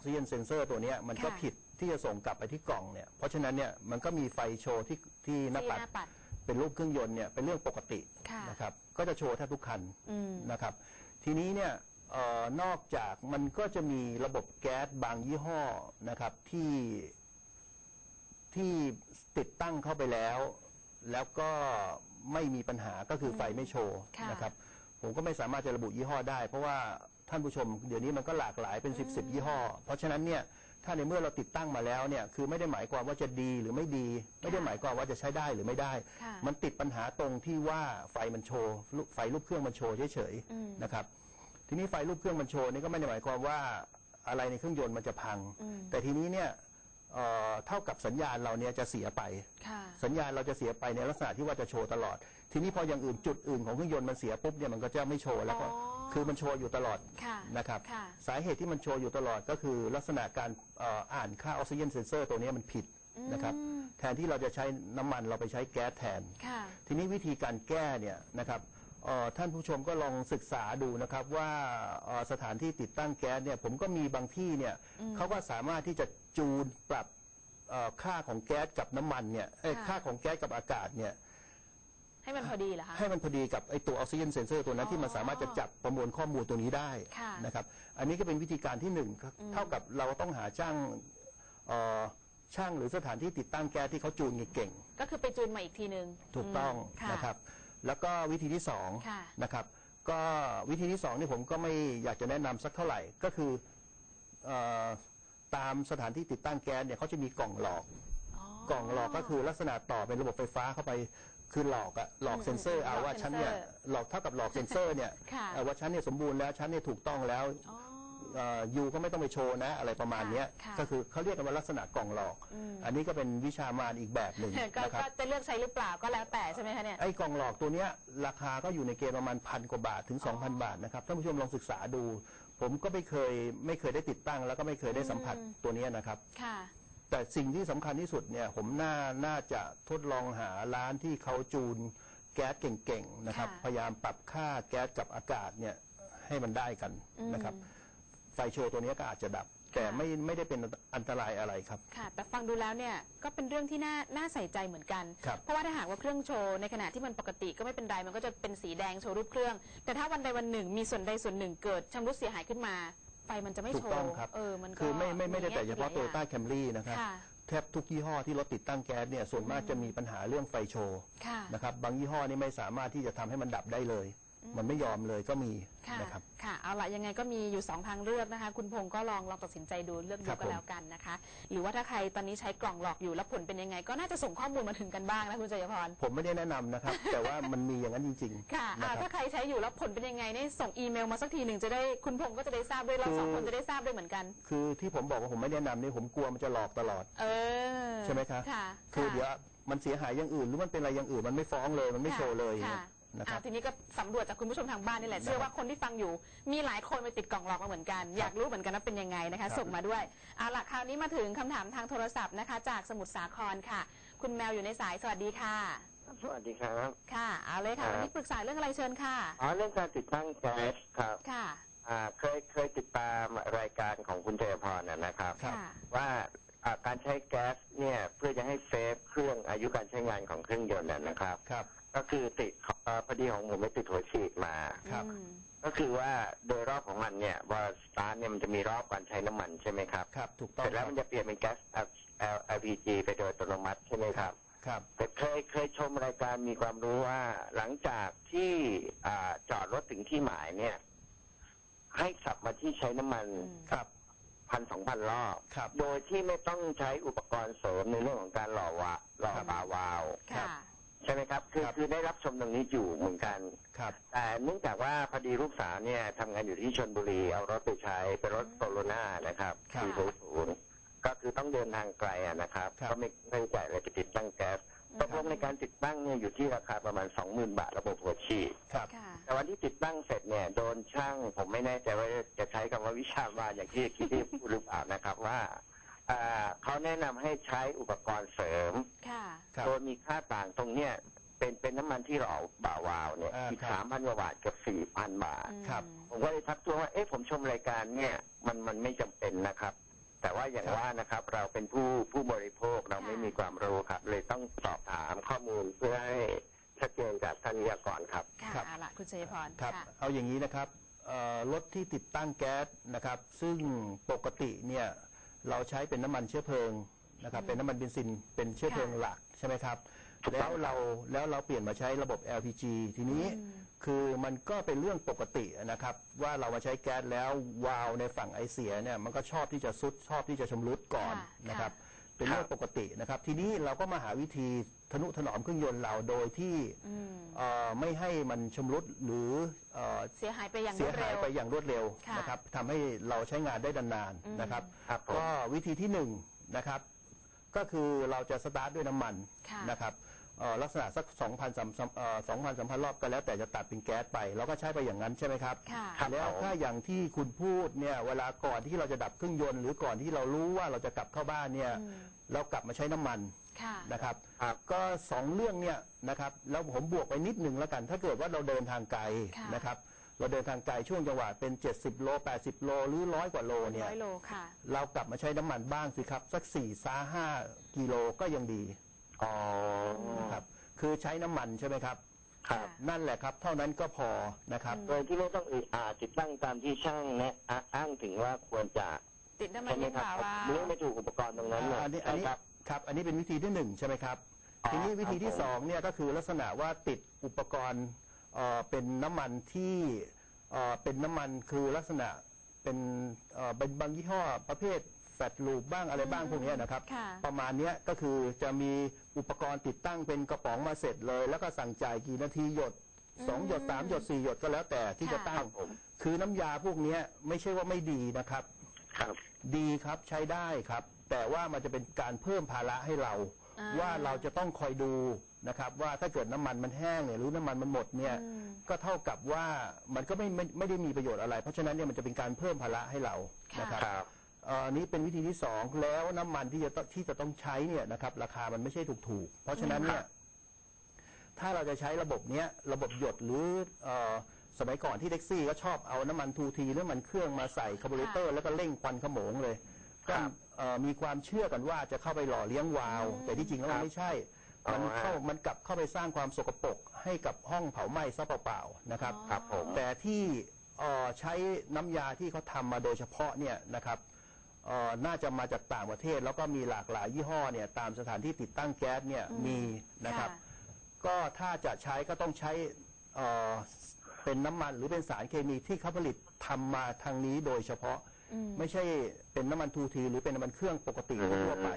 อกซิเจนเซนเซอร์ตัวเนี้ยมันก็ค่ะ ผิดที่จะส่งกลับไปที่กล่องเนี่ยเพราะฉะนั้นเนี่ยมันก็มีไฟโชว์ที่ที่หน้าที่ปัดหน้าปัด เป็นรูปเครื่องยนต์เนี่ยเป็นเรื่องปกติค่ะนะครับก็จะโชว์แทบทุกคันอืม นะครับทีนี้เนี่ยเออนอกจากมันก็จะมีระบบแก๊สบางยี่ห้อนะครับที่ที่ติดตั้งเข้าไปแล้ว แล้วก็ไม่มีปัญหาก็คือไฟไม่โชว์ค่ะ นะครับผมก็ไม่สามารถจะระบุยี่ห้อได้ เพราะว่า ท่านผู้ชมเดี๋ยวนี้มันก็หลากหลายเป็น10บสยี่ห้อ เพราะฉะนั้นเนี่ยถ้าในเมื่อเราติดตั้งมาแล้วเนี่ยคือไม่ได้หมายความว่าจะดีหรือไม่ดี ไม่ได้หมายความว่าจะใช้ได้หรือไม่ได้ ค่ะมันติดปัญหาตรงที่ว่าไฟมันโชว์รูปไฟรูปเครื่องมันโชว์เฉยอืม ๆนะครับทีนี้ไฟรูปเครื่องมันโชว์นี่ก็ไม่ได้หมายความว่าอะไรในเครื่องยนต์มันจะพัง อืมแต่ทีนี้เนี่ยเอ่อเท่ากับสัญญาณเราเนี่ยจะเสียไป ค่ะ สัญญาณเราจะเสียไปในลักษณะที่ว่าจะโชว์ตลอด ทีนี้พออย่างอื่นจุดอื่นของเครื่องยนต์มันเสียปุ๊บเนี่ยมันก็จะไม่โชว์แล้วก็อ๋อ คือมันโชว์อยู่ตลอดค่ะนะครับค่ะ สาเหตุที่มันโชว์อยู่ตลอดก็คือลักษณะการเอ่ออ่านค่าออกซิเจนเซนเซอร์ตัวนี้มันผิดนะครับ อืม แทนที่เราจะใช้น้ำมันเราไปใช้แก๊สแทน ค่ะ ทีนี้วิธีการแก้เนี่ยนะครับเอ่อท่านผู้ชมก็ลองศึกษาดูนะครับว่าเอ่อสถานที่ติดตั้งแก๊สเนี่ยผมก็มีบางที่เนี่ยเขาก็สามารถที่จะจูนปรับเอ่อค่าของแก๊สกับน้ำมันเนี่ยเอ้ยค่ะ ค่าของแก๊สกับอากาศเนี่ย ให้มันพอดีเหรอคะ ให้มันพอดีกับไอตัวออกซิเจนเซนเซอร์ตัวนั้นอ๋อที่มันสามารถจะจับประมวลข้อมูลตัวนี้ได้ค่ะนะครับ อันนี้ก็เป็นวิธีการที่หนึ่งครับเท่ากับเราต้องหาจ้างเอ่อช่างหรือสถานที่ติดตั้งแก๊สที่เขาจูนเก่งๆก็คือไปจูนมาอีกทีนึงถูกต้องมค่ะ นะครับ แล้วก็วิธีที่สองค่ะ นะครับ ก็วิธีที่สองนี่ผมก็ไม่อยากจะแนะนำสักเท่าไหร่ก็คือเออตามสถานที่ติดตั้งแก๊สเนี่ยเขาจะมีกล่องหลอกอ๋อกล่องหลอกก็คือลักษณะต่อเป็นระบบไฟฟ้าเข้าไป คือหลอกอะหลอกอืมเซ็นเซอร์เอาหลอกว่าฉันเนี่ยเซ็นเซอร์หลอกเท่ากับหลอกเซ็นเซอร์เนี่ยค่ะเอ่อว่าฉันเนี่ยสมบูรณ์แล้วฉันเนี่ยถูกต้องแล้วอ๋อ เอ่อยูก็ไม่ต้องไปโชว์นะ อะไรประมาณเนี้ยค่ะก็คือเขาเรียกกันว่าลักษณะกล่องหลอก อืม อันนี้ก็เป็นวิชามารอีกแบบหนึ่งก็นะครับ ก็จะเลือกใช้หรือเปล่าก็แล้วแต่ใช่ไหมคะเนี่ย ไอ้กล่องหลอกตัวเนี้ยราคาก็อยู่ในเกณฑ์ประมาณพันกว่าบาทถึงอ๋อ2,000 บาทนะครับท่านผู้ชมลองศึกษาดู ผมก็ไม่เคยไม่เคยได้ติดตั้ง แล้วก็ไม่เคยได้สัมผัสอืมตัวเนี้ยนะครับ ค่ะ แต่สิ่งที่สำคัญที่สุดเนี่ยผมน่าน่าจะทดลองหาร้านที่เขาจูนแก๊สเก่งๆนะครับ ค่ะ พยายามปรับค่าแก๊สกับอากาศเนี่ยให้มันได้กันอืมนะครับ ไฟโชว์ตัวเนี้ยก็อาจจะดับ แต่ไม่ไม่ได้เป็นอันตรายอะไรครับ ค่ะ แต่ฟังดูแล้วเนี่ยก็เป็นเรื่องที่น่าน่าใส่ใจเหมือนกัน ครับ เพราะว่าถ้าหากว่าเครื่องโชว์ในขณะที่มันปกติก็ไม่เป็นไรมันก็จะเป็นสีแดงโชว์รูปเครื่อง แต่ถ้าวันใดวันหนึ่งมีส่วนใดส่วนหนึ่งเกิดชำรุดเสียหายขึ้นมา ไฟมันจะไม่ถูโชกต้องว์ครับเออมันก็คือไม่ไม่ไม่ได้แต่เฉพาะมีโตแง่โยต้าแคมรี่นะครับค่ะ แทบทุกยี่ห้อที่รถติดตั้งแก๊สเนี่ยส่วนมากจะมีปัญหาเรื่องไฟโชว์ค่ะ นะครับบางยี่ห้อนี่ไม่สามารถที่จะทำให้มันดับได้เลย มันไม่ยอมเลยก็มีค่ะนะครับ ค่ะ เอาละยังไงก็มีอยู่ 2 ทางเลือกนะคะ คุณพงศ์ก็ลองลองตัดสินใจดูเลือกคดูรับก็ผมแล้วกันนะคะ หรือว่าถ้าใครตอนนี้ใช้กล่องหลอกอยู่แล้วผลเป็นยังไง ก็น่าจะส่งข้อมูลมาถึงกันบ้างนะคุณจยพร ผมไม่ได้แนะนำนะครับ แต่ว่ามันมีอย่างนั้นจริงๆค่ะนะอ่าครัถ้าบใครใช้อยู่แล้วผลเป็นยังไงนี่ส่งอีเมลมาสักทีหนึ่งจะได้คุณพงศ์ก็จะได้ทราบด้วยเราคือสองคนจะได้ทราบด้วยเหมือนกัน คือที่ผมบอกว่าผมไม่แนะนำนี่ผมกลัวมันจะหลอกตลอด เออใช่ไหมครับ ค่ะคือเดี๋ยวมันเสียหายอย่างอื่นหรือมันเป็นอะไรอย่างอื่นมันไม่ฟ้องเลยมันไม่ค่ะโชว์เลยค่ะ นะคอ่ารับทีนี้ก็สำรวจจากคุณผู้ชมทางบ้านนี่แหละนะครับเชื่อว่าคนที่ฟังอยู่มีหลายคนไปติดกล่องหลอกมาเหมือนกัน อยากรู้เหมือนกันว่าเป็นยังไงนะครัคะบส่งมาด้วยเอาล่ะคราวนี้มาถึงคำถามทางโทรศัพท์นะคะ จากสมุทรสาครค่ะ คุณแมวอยู่ในสายสวัสดีค่ะ สวัสดีครับ ค่ะเอาเลยค่ะครับ วันนี้ปรึกษาเรื่องอะไรเชิญค่ะ อ๋อเรื่องการติดตั้งแก๊สครับ ค่ะอ่าเคยเคยติดตามรายการของคุณเจยพรนะนะครับครับค่ะ ว่าอ่า การใช้แก๊สเนี่ยเพื่อจะให้เซฟเครื่องอายุการใช้งานของเครื่องยนต์นะนะครับ ครับ ก็คือติดเอ่อพอดีของผมไปติดหัวฉีดมาครับอืมก็คือว่าโดยรอบของมันเนี่ยเวลาสตาร์ทเนี่ยมันจะมีรอบการใช้น้ำมันใช่ไหมครับครับถูกต้องเสร็จแล้วคมันรับจะเปลี่ยนเป็นแก๊ส LPG ไปโดยอัตโนมัติใช่ไหมครับครับแต่เคยเคยชมรายการมีความรู้ว่าหลังจากที่อ่าจอดรถถึงที่หมายเนี่ย ให้ขับมาที่ใช้น้ำมันอืมครับ พันสองพันรอบ ครับ โดยที่ไม่ต้องใช้อุปกรณ์เสริมในเรื่องของการหล่อวะหล่อครับ บาวาล์วครัค่ะบใช่ไหมครับ คือครับ คือได้รับชมตรงนี้อยู่เหมือนกัน ครับ แต่เนื่องจากว่าพอดีลูกสาวเนี่ยทำงานอยู่ที่ชนบุรี เอารถไปใช้เป็นรถโซโลนานะครับครับ สี่ศูนย์ก็คือต้องเดินทางไกลอะนะครับ ครับ ก็ไม่ไม่ได้จ่ายอะไรไปติดตั้งแก๊ส ตกลงในการติดตั้งเนี่ยอยู่ที่ราคาประมาณสองหมื่นบาทระบบหัวฉีดครับ ค่ะ แต่วันที่ติดตั้งเสร็จเนี่ยโดนช่างผมไม่แน่ใจว่าจะใช้คำว่าวิชามารอย่างที่คิดที่พูดหรือเปล่านะครับว่าอ่าเขาแนะนำให้ใช้อุปกรณ์เสริม ค่ะ ครับ โดยมีค่าต่างตรงเนี้ยเป็นเป็นน้ำมันที่หล่อบ่าวาวเนี่ยอ่าอีกครับ สามพันกว่าบาทกับสี่พันบาท อืม ครับ ผมก็เลยทักท้วงว่าเอ๊ะผมชมรายการเนี่ยมันมันไม่จำเป็นนะครับ แต่ว่าอย่างครับว่านะครับเราเป็นผู้ผู้บริโภคเราค่ะไม่มีความรู้ครับ เลยต้องสอบถามข้อมูลเพื่อให้ชัดเจนจากท่านวิทยากรครับ ค่ะครับ เอาละคุณชัยพรครับค่ะ เอาอย่างนี้นะครับเอ่อรถที่ติดตั้งแก๊สนะครับ ซึ่งปกติเนี่ยเราใช้เป็นน้ำมันเชื้อเพลิงนะครับอืมเป็นน้ำมันเบนซินเป็นเชื้อเพลิงค่ะหลักใช่ไหมครับถูกต้ แล้องวเราแล้วเราเปลี่ยนมาใช้ระบบ LPG ทีนี้อืมคือมันก็เป็นเรื่องปกตินะครับ ว่าเรามาใช้แก๊สแล้ววาล์วในฝั่งไอเสียเนี่ยมันก็ชอบที่จะซุดชอบที่จะชำรุดก่อนค่ะนะครับค่ะเป็นเรื่องปกตินะครับ ทีนี้เราก็มาหาวิธีทนุถนอมเครื่องยนต์เราโดยที่อืม เอ่อไม่ให้มันชำรุดหรือเอ่อ เสียหายไปอย่างรเสีวยดหาเร็ยว ไปอย่างรวดเร็วค่ะนะครับทำให้เราใช้งานได้นานอืม ๆนะครับ ครับผม ก็วิธีที่หนึ่งนะครับ ก็คือเราจะสตาร์ทด้วยน้ำมันค่ะ นะครับเอ่อ ลักษณะสัก2,000สามเอ่อ2,000 3,000รอบก็แล้วแต่จะตัดเป็นแก๊สไปเราก็ใช้ไปอย่างนั้นใช่ไหมครับค่ะครับแล้วผมถ้าอย่างที่คุณพูดเนี่ยเวลาก่อนที่เราจะดับเครื่องยนต์หรือก่อนที่เรารู้ว่าเราจะกลับเข้าบ้านเนี่ยอืมเรากลับมาใช้น้ำมันค่ะนะครับครับก็สองเรื่องเนี่ยนะครับแล้วผมบวกไปนิดหนึ่งแล้วกัน ถ้าเกิดว่าเราเดินทางไกลค่ะนะครับเราเดินทางไกลช่วงจังหวะเป็น 70 โล 80 โล หรือร้อยกว่าโลเนี่ยร้อยโลค่ะเรากลับมาใช้น้ำมันบ้างสิครับ สัก4ี่ซาห้ากิโลก็ยังดี อ๋อนะครับ คือใช้น้ำมันใช่ไหมครับ ครับ นั่นแหละครับ เท่านั้นก็พอนะครับอืมโดยที่ไม่ต้องอึดอาติดตั้งตามที่ช่างแนะอะอ้างถึงว่าควรจะติดน้ำมันใช่ไหมยิ่งครักว่าว่า เรื่องไม่ถูกอุปกรณ์ตรงนั้นเนี่ยอันนี้อันใช่นี้ครับ ครับ อันนี้เป็นวิธีที่หนึ่งใช่ไหมครับ อ๋อทีนี้วิธีที่ครับผม สองเนี่ยก็คือลักษณะว่าติดอุปกรณ์เอ่อเป็นน้ำมันที่เอ่อเป็นน้ำมันคือลักษณะเป็นเอ่อเป็นบางยี่ห้อประเภทแฟตลูปบ้างอะไรบ้างอืมพวกเนี้ยนะครับ ค่ะ ประมาณเนี้ยก็คือจะมี อุปกรณ์ติดตั้งเป็นกระป๋องมาเสร็จเลย แล้วก็สั่งจ่ายกี่นาทีหยดสองหยดสามหยดสี่หยดก็แล้วแต่ที่จะค่ะตั้ครังบผมคือน้ำยาพวกเนี้ยไม่ใช่ว่าไม่ดีนะครับ ครับ ดีครับใช้ได้ครับ แต่ว่ามันจะเป็นการเพิ่มภาระให้เรา อ่า ว่าเราจะต้องคอยดูนะครับว่าถ้าเกิดน้ำมันมันแห้งเนี่ยหรือน้ำมันมันหมดเนี่ย อืม ก็เท่ากับว่ามันก็ไม่ไม่ไม่ได้มีประโยชน์อะไร เพราะฉะนั้นเนี่ยมันจะเป็นการเพิ่มภาระให้เราค่ะ นะครับ ครับเอ่ออันนี้เป็นวิธีที่สองแล้วน้ำมันที่จะต้องที่จะต้องใช้เนี่ยนะครับ ราคามันไม่ใช่ถูกๆ เพราะฉะนั้นเนี่ยถ้าเราจะใช้ระบบเนี้ยระบบหยดหรือเอ่อสมัยก่อนที่แท็กซี่ก็ชอบเอาน้ำมันทูทีหรือน้ำมันเครื่องมาใส่คาร์บูเรเตอร์แล้วก็เร่งควันขโมงเลยก็ครับเอ่อมีความเชื่อกันว่าจะเข้าไปหล่อเลี้ยงวาล์วอืมแต่ที่จริงแล้วมันไม่ใช่อ๋อมันเข้าฮะมันกลับเข้าไปสร้างความสกปรกให้กับห้องเผาไหม้ซะเปล่าๆนะครับอ๋อครับผมแต่ที่เอ่อใช้น้ำยาที่เขาทำมาโดยเฉพาะเนี่ยนะครับเอ่อ น่าจะมาจากต่างประเทศ แล้วก็มีหลากหลายยี่ห้อเนี่ยตามสถานที่ติดตั้งแก๊สเนี่ยอืมมีนะครับค่ะก็ถ้าจะใช้ก็ต้องใช้เอ่อเป็นน้ำมันหรือเป็นสารเคมีที่เขาผลิตทำมาทางนี้โดยเฉพาะอืมไม่ใช่เป็นน้ำมันทูทีหรือเป็นน้ำมันเครื่องปกติทั่วไป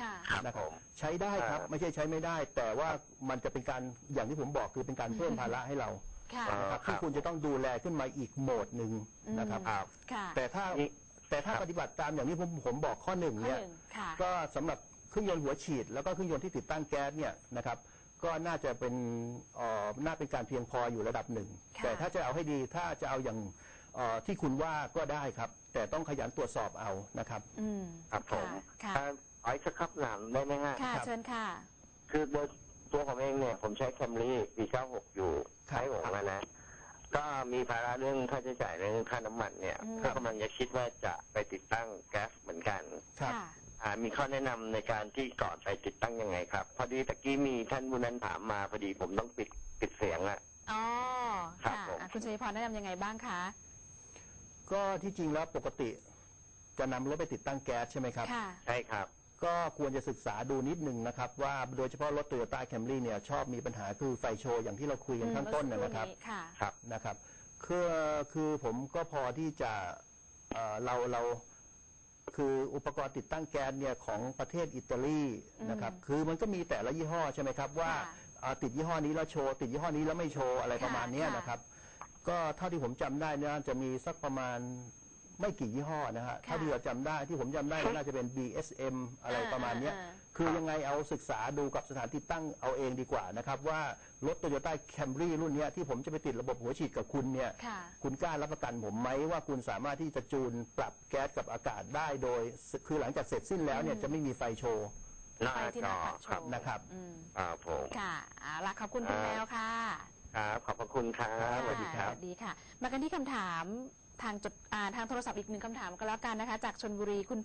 ค่ะครับนะคผรับมใช้ได้ครับอ่าไม่ใช่ใช้ไม่ได้ แต่ว่ามันจะเป็นการอย่างที่ผมบอกคือเป็นการเพิ่มภาระให้เราค่ะอ่านะครับครับที่คุณจะต้องดูแลขึ้นมาอีกโหมดหนึ่งนะครับอืมครับค่ะแต่ถ้านี่ แต่ถ้าครับ ปฏิบัติตามอย่างที่ผมผมบอกข้อหนึ่งข้อเนี่ยหนึ่งค่ะก็สำหรับเครื่องยนต์หัวฉีด แล้วก็เครื่องยนต์ที่ติดตั้งแก๊สเนี่ยนะครับ ก็น่าจะเป็นเอ่อน่าเป็นการเพียงพออยู่ระดับหนึ่ง ค่ะ แต่ถ้าจะเอาให้ดีถ้าจะเอาอย่างเอ่อที่คุณว่าก็ได้ครับ แต่ต้องขยันตรวจสอบเอานะครับ อืมครับผมค่ะอ่าขออีกสักครับหนามได้ไหมฮะ ค่ะ ครับ เชิญค่ะ คือโดยตัวผมเองเนี่ย ผมใช้แคมรี่ปี96 อยู่ ครับ ใช้ผมแล้วนะ ก็มีภาระเรื่องค่าใช้จ่ายเรื่องค่าน้ำมันเนี่ยอืม ก็กำลังจะคิดว่าจะไปติดตั้งแก๊สเหมือนกัน ครับ ค่ะ อ่ามีข้อแนะนำในการที่ก่อนไปติดตั้งยังไงครับ พอดีตะกี้มีท่านผู้นั้นถามมาพอดีผมต้องปิดปิดเสียงอะ อ๋อ ครับค่ะผม อะคุณชัยพรแนะนำยังไงบ้างคะ ก็ที่จริงแล้วปกติจะนำรถไปติดตั้งแก๊สใช่ไหมครับ ค่ะ ใช่ครับ ก็ควรจะศึกษาดูนิดนึงนะครับ ว่าโดยเฉพาะรถโตโยต้าแคมรี่เนี่ยชอบมีปัญหาคือไฟโชว์อย่างที่เราคุยกันข้างต้นอืมนะเมื่อสักนะครับค่ะ ครับนะครับคือคือผมก็พอที่จะเอ่อเราเราคืออุปกรณ์ติดตั้งแก๊สเนี่ยของประเทศอิตาลีนะครับ อืมคือมันก็มีแต่ละยี่ห้อใช่ไหมครับว่าค่ะอ่าติดยี่ห้อนี้แล้วโชว์ ติดยี่ห้อนี้แล้วไม่โชว์อะไรค่ะประมาณเนี้ยค่ะ นะครับ ก็เท่าที่ผมจำได้เนี่ยจะมีสักประมาณ ไม่กี่ยี่ห้อนะฮะค่ะเท่าที่เราจำได้ที่ผมจำได้น่าจะเป็น BSM อะไรประมาณเนี้ยอ่าคือยังไงเอาศึกษาดูกับสถานที่ตั้งเอาเองดีกว่านะครับ ว่ารถโตโยต้าแคมรี่รุ่นเนี้ยที่ผมจะไปติดระบบหัวฉีดกับคุณเนี่ยค่ะ คุณกล้ารับประกันผมไหมว่าคุณสามารถที่จะจูนปรับแก๊สกับอากาศได้โดย คือหลังจากเสร็จสิ้นแล้วเนี่ยอืมจะไม่มีไฟโชว์ หน้าไปที่หจน้าอปัดโชครับว์นะครับ อืมอ่าผม ค่ะเอาล่ะขอบคุณคุณอ่า แมวค่ะครับ ขอบพระคุณครับสวัสดีครับสวัสดีค่ะ มากันที่คำถาม ทางจดอ่าทางโทรศัพท์อีกหนึ่งคำถามก็แล้วกันนะคะ จากชนบุรีคุณพั